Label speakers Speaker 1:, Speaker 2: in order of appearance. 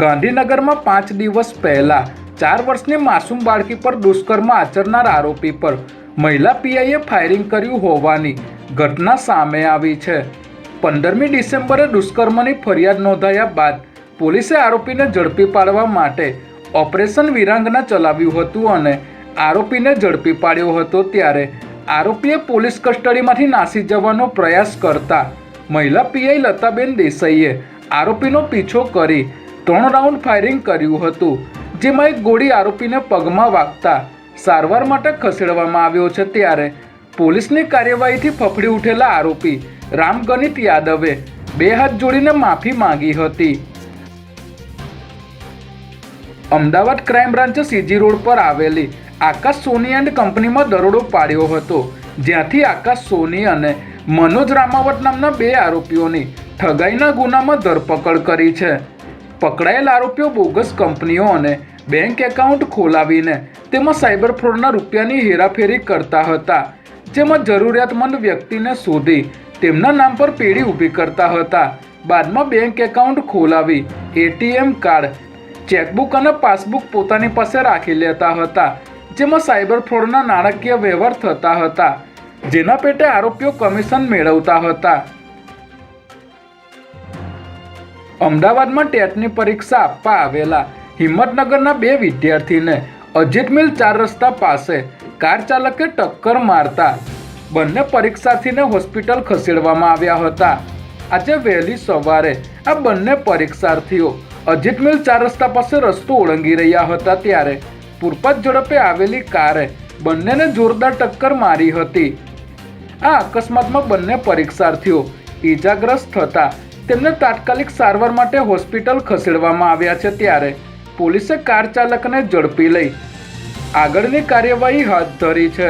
Speaker 1: ગાંધીનગરમાં પાંચ દિવસ પહેલા ચાર વર્ષની માસૂમ બાળકી પર દુષ્કર્મ આચરનાર આરોપી પર મહિલા પીઆઈએ ફાયરિંગ કર્યું હોવાની ઘટના સામે આવી છે. પંદરમી ડિસેમ્બરે દુષ્કર્મની ફરિયાદ નોંધાયા બાદ પોલીસે આરોપીને ઝડપી પાડવા માટે ઓપરેશન વિરાંગના ચલાવ્યું હતું અને આરોપીને ઝડપી પાડ્યો હતો ત્યારે આરોપીએ પોલીસ કસ્ટડીમાંથી નાસી જવાનો પ્રયાસ કરતા મહિલા પીઆઈ લતાબેન દેસાઈએ આરોપીનો પીછો કરી ત્રણ રાઉન્ડ ફાયરિંગ કર્યું હતું, જેમાં એક ગોળી આરોપીને પગમાં વાગતા સારવાર માટે ખસેડવામાં આવ્યો છે ત્યારે પોલીસની કાર્યવાહીથી ફફડી ઉઠેલા આરોપી રામગણિત યાદવે બે હાથ જોડીને માફી માંગી હતી. અમદાવાદ ક્રાઇમ બ્રાન્ચે સીજી રોડ પર આવેલી આકાશ સોની એન્ડ કંપનીમાં દરોડો પાડ્યો હતો, જ્યાંથી આકાશ સોની અને મનોજ રામાવત નામના બે આરોપીઓની ઠગાઈના ગુનામાં ધરપકડ કરી છે. પકડાયેલ આરોપીઓ બોગસ કંપનીઓ અને બેંક એકાઉન્ટ ખોલાવીને તેમાં સાયબર ફ્રોડના રૂપિયાની હેરાફેરી કરતા હતા, જેમાં જરૂરિયાતમંદ વ્યક્તિને શોધી તેમના નામ પર પેઢી ઊભી કરતા હતા. બાદમાં બેંક એકાઉન્ટ ખોલાવી એટીએમ કાર્ડ, ચેકબુક અને પાસબુક પોતાની પાસે રાખી લેતા હતા, જેમાં સાયબર ફ્રોડના નાણાકીય વ્યવહાર થતા હતા, જેના પેટે આરોપીઓ કમિશન મેળવતા હતા. અમદાવાદમાં ટેટની પરીક્ષા આપવા આવેલા હિંમતનગરના બે વિદ્યાર્થીને અજીત મિલ ચાર રસ્તા પાસે કાર ચાલકે ટક્કર મારતા બંને પરીક્ષાર્થીને હોસ્પિટલ ખસેડવામાં આવ્યા હતા. આજે વહેલી સવારે આ બંને પરીક્ષાર્થીઓ અજીત મિલ ચાર રસ્તા પાસે રસ્તો ઓળંગી રહ્યા હતા ત્યારે પૂરપાટ ઝડપે આવેલી કારે બંનેને જોરદાર ટક્કર મારી હતી. આ અકસ્માતમાં બંને પરીક્ષાર્થીઓ ઈજાગ્રસ્ત થતા તેમને તાત્કાલિક સારવાર માટે હોસ્પિટલ ખસેડવામાં આવ્યા છે ત્યારે પોલીસે કાર ચાલકને ઝડપી લઈ આગળની કાર્યવાહી હાથ ધરી છે.